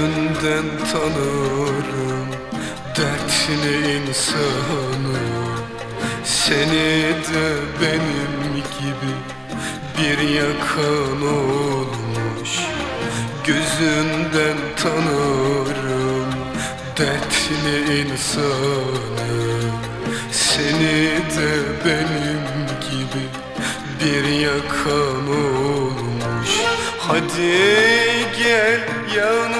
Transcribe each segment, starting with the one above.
Gözünden tanırım dertli insanı. Seni de benim gibi bir yakan olmuş. Gözünden tanırım dertli insanı. Seni de benim gibi bir yakan olmuş. Hadi gel yanıma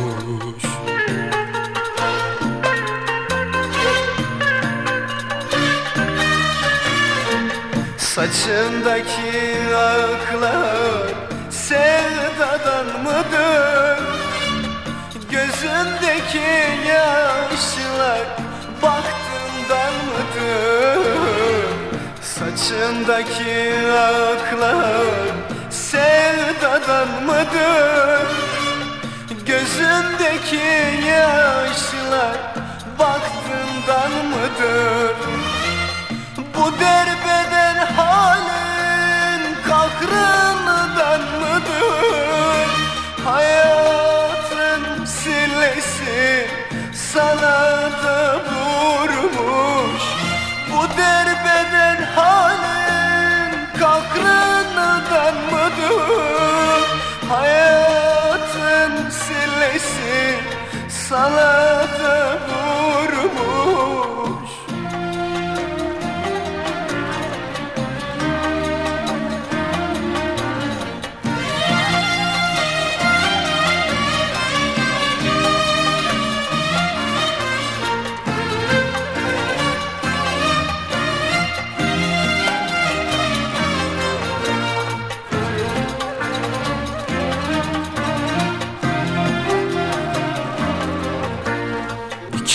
Saçındaki aklar sevdadan mıdır? Gözündeki yaşlar baktığından mıdır? Saçındaki aklar sevdadan mıdır? Gözündeki yaşlar baktığından mıdır? Bu derbeden sana da vurmuş Bu derbeden halin kahrından mıdır? Hayatın sillesi sana da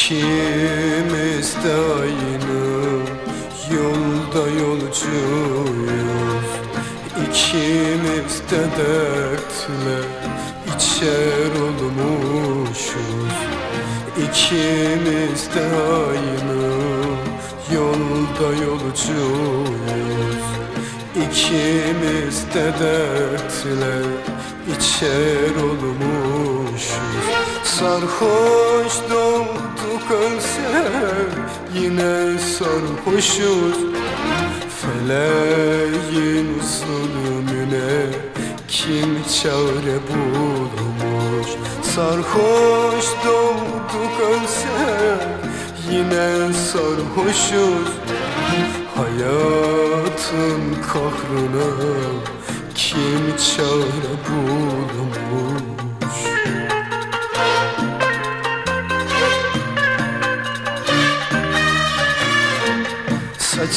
İkimiz de aynı yolda yolcuyuz. İkimiz de dertle içer olmuşuz. İkimiz de aynı yolda yolcuyuz. İkimiz de dertle içer olmuşuz. Sarhoş doğduk ölsek yine sarhoşuz. Feleğin zulmüne kim çare bulmuş? Sarhoş doğduk ölsek yine sarhoşuz. Hayatın kahrına kim çare bulmuş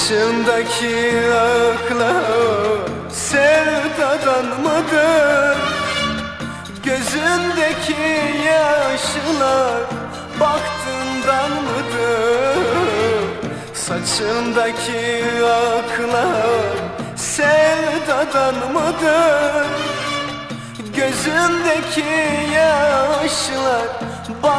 Saçındaki aklar sevdadan mıdır? Gözündeki yaşlar baktığından mıdır? Saçındaki aklar sevdadan mıdır? Gözündeki yaşlar baktığından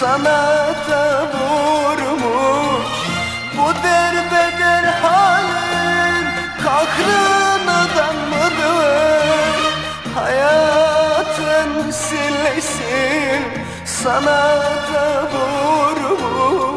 sana da vurmuş Bu derbeden halin kahrından mıdır? Hayatın sillesi sana da vurmuş